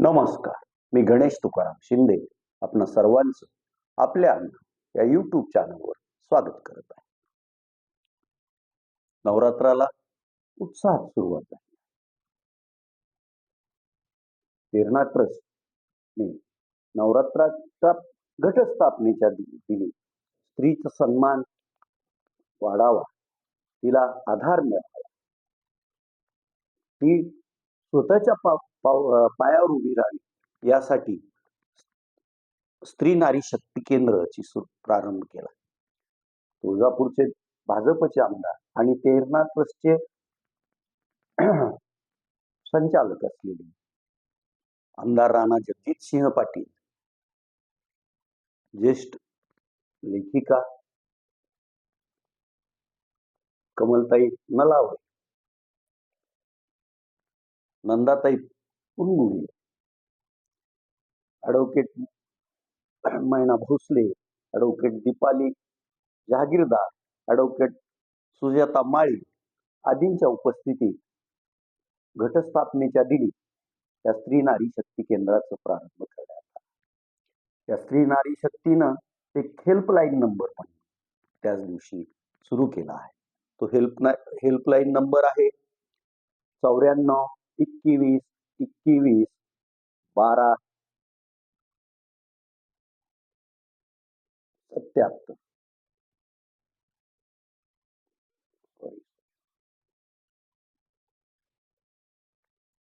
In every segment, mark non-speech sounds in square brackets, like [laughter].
नमस्कार. मी गणेश तुकाराम शिंदे. आपण सर्वांचं आपल्या या युट्यूब चॅनलवर स्वागत करत आहे. नवरात्राला उत्साहात सुरुवात आहे. प्रेरणा ट्रस्टने नवरात्राच्या घटस्थापनेच्या दिनी स्त्रीचा सन्मान वाढावा. तिला आधार मिळावा. ती स्वतःच्या पा- पाव- पायावर उभी राहावी. यासाठी स्त्री नारी शक्ती केंद्राची प्रारंभ केला. तुळजापूरचे भाजपचे आमदार आणि तेरणा ट्रस्टचे [clears throat] संचालक असलेले आमदार राणा जगजित सिंह पाटील ज्येष्ठ लेखिका Kamaltai Nalawade Nandatai Pungude advocate Maina Bhosale advocate Deepali Jahagirdar advocate Sujata Mali आदींच्या उपस्थितीत घटस्थापनेच्या दिनी या स्त्री नारी शक्ती केंद्राचा प्रारंभ करण्यात आला. या स्त्री नारी शक्तीनं एक हेल्पलाईन नंबर पण त्याच दिवशी सुरू केला आहे. तो हेल्प हेल्पलाईन नंबर आहे चौऱ्याण्णव एकवीस एकवीस बारा. सत्याहत्तर.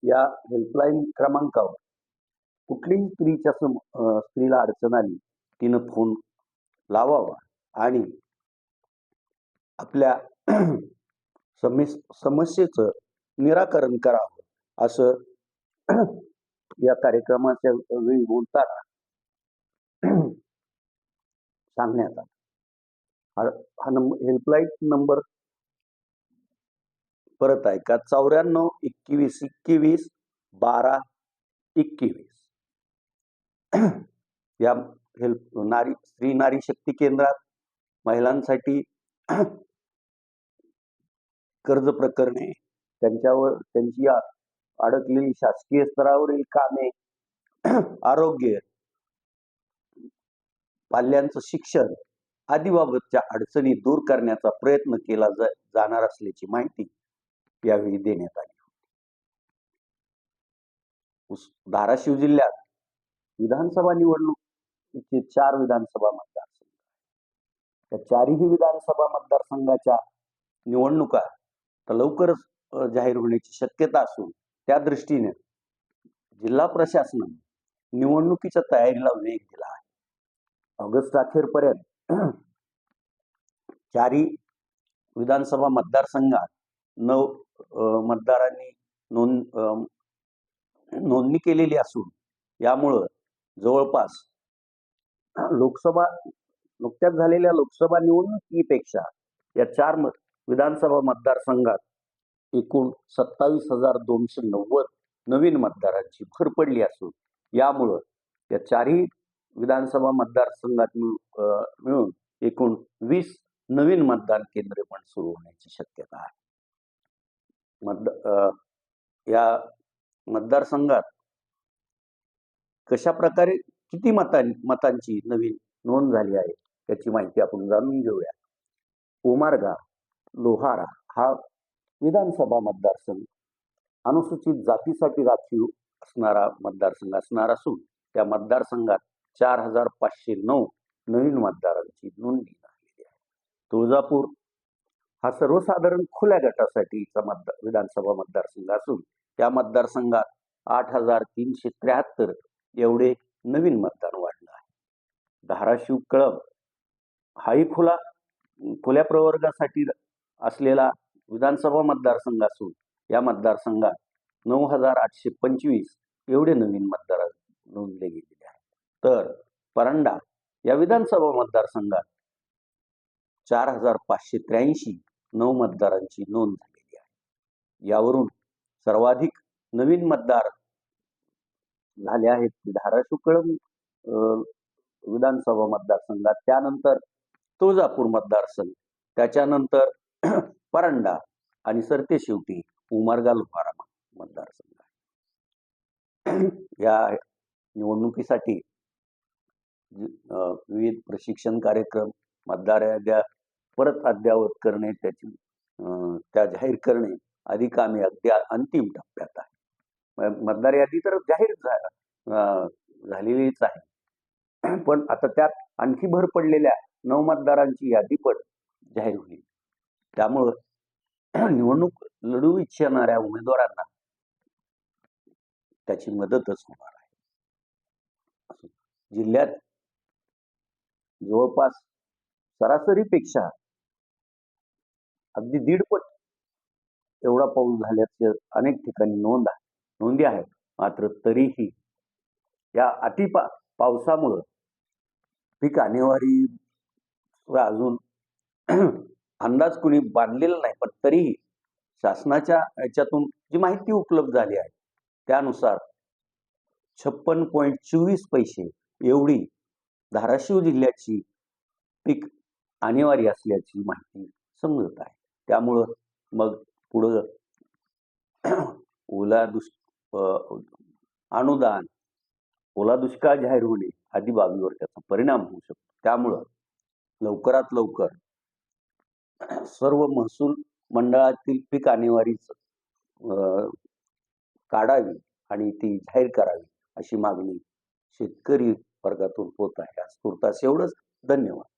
या हेल्पलाईन क्रमांकावर कुठलीही स्त्रीच्या सम स्त्रीला अडचण आली तिनं फोन लावावा आणि आपल्या [clears throat] समस्येचं निराकरण करावं. असं [clears throat] या कार्यक्रमाच्या वेळी बोलताना [clears throat] सांगण्यात आलं. हा नंबर हेल्पलाईन नंबर परत आहे का? चौऱ्याण्णव एकवीस एकवीस बारा एकवीस. [clears throat] या हेल्प नारी स्त्री नारी शक्ती केंद्रात महिलांसाठी कर्ज प्रकरणे त्यांच्यावर त्यांची अडकलेली शासकीय स्तरावरील कामे [clears throat] आरोग्य पाल्यांचं शिक्षण आदीबाबतच्या अडचणी दूर करण्याचा प्रयत्न केला जा- जाणार असल्याची माहिती यावेळी देण्यात आली धाराशिव जिल्ह्यात विधानसभा निवडणुकीचे चार विधानसभा मतदारसंघ त्या चारही विधानसभा मतदारसंघाच्या निवडणुका तर लवकरच जाहीर होण्याची शक्यता असून त्या दृष्टीने जिल्हा प्रशासन निवडणुकीच्या तयारीला वेग दिला आहे. ऑगस्ट अखेरपर्यंत चारी विधानसभा मतदारसंघात नऊ मतदारांनी नोंद नोंदणी केलेली असून यामुळं जवळपास लोकसभा नुकत्याच झालेल्या लोकसभा निवडणुकीपेक्षा या चार मत विधानसभा मतदारसंघात एकूण सत्तावीस हजार दोनशे नव्वद नवीन मतदारांची भर पडली असून यामुळं या चारही विधानसभा मतदारसंघात मिळून एकूण वीस नवीन मतदान केंद्रे पण सुरू होण्याची शक्यता आहे. मतद या मतदारसंघात कशा प्रकारे किती मतां मतांची नवीन नोंद झाली आहे त्याची माहिती आपण जाणून घेऊया. उमारगा लोहारा हा विधानसभा मतदारसंघ. अनुसूचित जातीसाठी राखीव असणारा मतदारसंघ असणार असून त्या मतदारसंघात चार हजार पाचशे नऊ नवीन मतदारांची नोंदणी झालेली आहे. तुळजापूर हा सर्वसाधारण खुल्या गटासाठीचा मतदार विधानसभा मतदारसंघ असून त्या मतदारसंघात आठ हजार तीनशे त्र्याहत्तर एवढे नवीन मतदान वाढलं आहे. धाराशिव कळंब हाही खुला खुल्या प्रवर्गासाठी असलेला विधानसभा मतदारसंघ असून या मतदारसंघात नऊ हजार आठशे पंचवीस एवढे नवीन मतदार नोंदले गेलेले आहेत. तर परांडा या विधानसभा मतदारसंघात चार हजार पाचशे त्र्याऐंशी नऊ मतदारांची नोंद झालेली आहे. यावरून सर्वाधिक नवीन मतदार झाले आहेत ते धाराशिव कळम विधानसभा मतदारसंघात. त्यानंतर तुळजापूर मतदारसंघ. त्याच्यानंतर परांडा आणि सरते शेवटी उमरगा लोहारा मतदारसंघ [clears throat] या निवडणुकीसाठी विविध प्रशिक्षण कार्यक्रम मतदार याद्या परत अद्ययावत करणे त्याची त्या जाहीर करणे आदी कामे अगदी अंतिम टप्प्यात आहे मतदार यादी तर जाहीर झा- झालेलीच आहे. [clears throat] पण आता त्यात आणखी भर पडलेल्या नऊ मतदारांची यादी पण जाहीर होईल. त्यामुळं [clears throat] निवडणूक लढू इच्छिणाऱ्या उमेदवारांना त्याची मदतच होणार आहे. जिल्ह्यात जवळपास सरासरीपेक्षा अगदी दीडपट एवढा पाऊस झाल्याचे अनेक ठिकाणी नोंद आहे. नोंदी आहेत. मात्र तरीही या अति पा पावसामुळं पीक आणेवारी अजून अंदाज कुणी बांधलेला नाही पण तरीही शासनाच्या याच्यातून जी माहिती उपलब्ध झाली आहे त्यानुसार छप्पन पॉईंट चोवीस पैसे एवढी धाराशिव जिल्ह्याची पीक अनिवार्य असल्याची माहिती समजत आहे. त्यामुळं मग पुढं ओला दुष् अनुदान ओला दुष्काळ जाहीर होणे आदी बाबीवर त्याचा परिणाम होऊ शकतो. त्यामुळं लवकरात लवकर सर्व महसूल मंडळातील पीक आणेवारीच काढावी आणि ती जाहीर करावी अशी मागणी शेतकरी वर्गातून होत आहे. आज तुर्तास एवढंच. धन्यवाद.